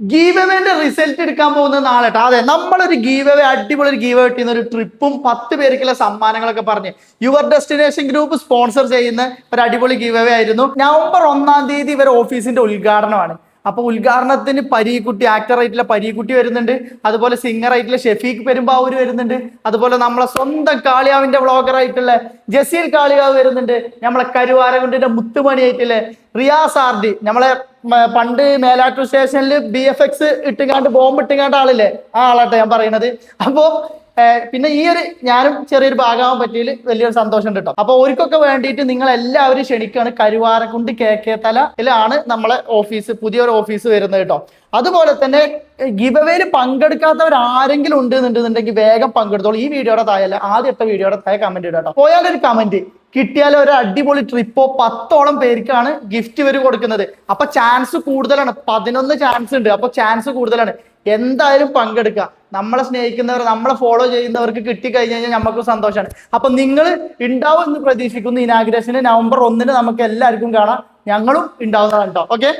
ഗീവവേന്റെ result എടുക്കാൻ പോകുന്ന നാളെ ട്ടോ. അതെ നമ്മളൊരു ഗീവവേ അടിപൊളി ഒരു ഗീവ കിട്ടുന്ന ഒരു ട്രിപ്പും പത്ത് പേർക്കുള്ള സമ്മാനങ്ങളൊക്കെ പറഞ്ഞ്. യുവർ ഡെസ്റ്റിനേഷൻ ഗ്രൂപ്പ് സ്പോൺസർ ചെയ്യുന്ന ഒരു അടിപൊളി ഗീവവേ ആയിരുന്നു. നവംബർ ഒന്നാം തീയതി ഇവർ ഓഫീസിന്റെ ഉദ്ഘാടനമാണ്. അപ്പൊ ഉദ്ഘാടനത്തിന് പരീക്കുട്ടി ആക്ടർ ആയിട്ടുള്ള പരീക്കുട്ടി വരുന്നുണ്ട്. അതുപോലെ സിംഗർ ആയിട്ടുള്ള ഷെഫീഖ് പെരുമ്പാവൂര് വരുന്നുണ്ട്. അതുപോലെ നമ്മളെ സ്വന്തം കാളിയാവിന്റെ വ്ളോഗർ ആയിട്ടുള്ള ജസീൽ കാളിയാവ് വരുന്നുണ്ട്. നമ്മളെ കരുവാരകുണ്ടിന്റെ മുത്തുമണി ആയിട്ടുള്ള റിയാസ് ആർഡി നമ്മളെ പണ്ട് മേലാറ്റൂർ സ്റ്റേഷനിൽ ബി എഫ് എക്സ് ഇട്ടുകാണ്ട് ബോംബ് ഇട്ടുകാണ്ട് ആളില്ലേ? ആ ആളാട്ടെ ഞാൻ പറയുന്നത് അപ്പോ ഏർ, പിന്നെ ഈ ഒരു ഞാനും ചെറിയൊരു ഭാഗമാവാൻ പറ്റിയതിൽ വലിയൊരു സന്തോഷം കേട്ടോ. അപ്പൊ അവർക്കൊക്കെ വേണ്ടിയിട്ട് നിങ്ങൾ എല്ലാവരും ക്ഷണിക്കുകയാണ് കരുവാരക്കുണ്ട് കെ കെ തലയിലാണ് നമ്മളെ ഓഫീസ് പുതിയൊരു ഓഫീസ് വരുന്നത് കേട്ടോ. അതുപോലെ തന്നെ ഗിബവേയിൽ പങ്കെടുക്കാത്തവർ ആരെങ്കിലും ഉണ്ട് എന്നുണ്ടെന്നുണ്ടെങ്കിൽ വേഗം പങ്കെടുത്തോളൂ. ഈ വീഡിയോയുടെ താഴെ ആദ്യത്തെ വീഡിയോയുടെ താഴെ കമന്റ് ഇടാം കേട്ടോ. പോയാലൊരു കമന്റ് കിട്ടിയാൽ ഒരു അടിപൊളി ട്രിപ്പോ പത്തോളം പേർക്കാണ് ഗിഫ്റ്റ് ഇവർ കൊടുക്കുന്നത്. അപ്പൊ ചാൻസ് കൂടുതലാണ്. പതിനൊന്ന് ചാൻസ് ഉണ്ട്. അപ്പൊ ചാൻസ് കൂടുതലാണ്. എന്തായാലും പങ്കെടുക്കുക. നമ്മളെ സ്നേഹിക്കുന്നവർ നമ്മളെ ഫോളോ ചെയ്യുന്നവർക്ക് കിട്ടിക്കഴിഞ്ഞ് കഴിഞ്ഞാൽ നമുക്ക് സന്തോഷമാണ് അപ്പൊ നിങ്ങൾ ഉണ്ടാവും എന്ന് പ്രതീക്ഷിക്കുന്നു. ഇനാഗ്രേഷന് നവംബർ ഒന്നിന് നമുക്ക് എല്ലാവർക്കും കാണാം. ഞങ്ങളും ഉണ്ടാവുന്നതാണ് കേട്ടോ ഓക്കെ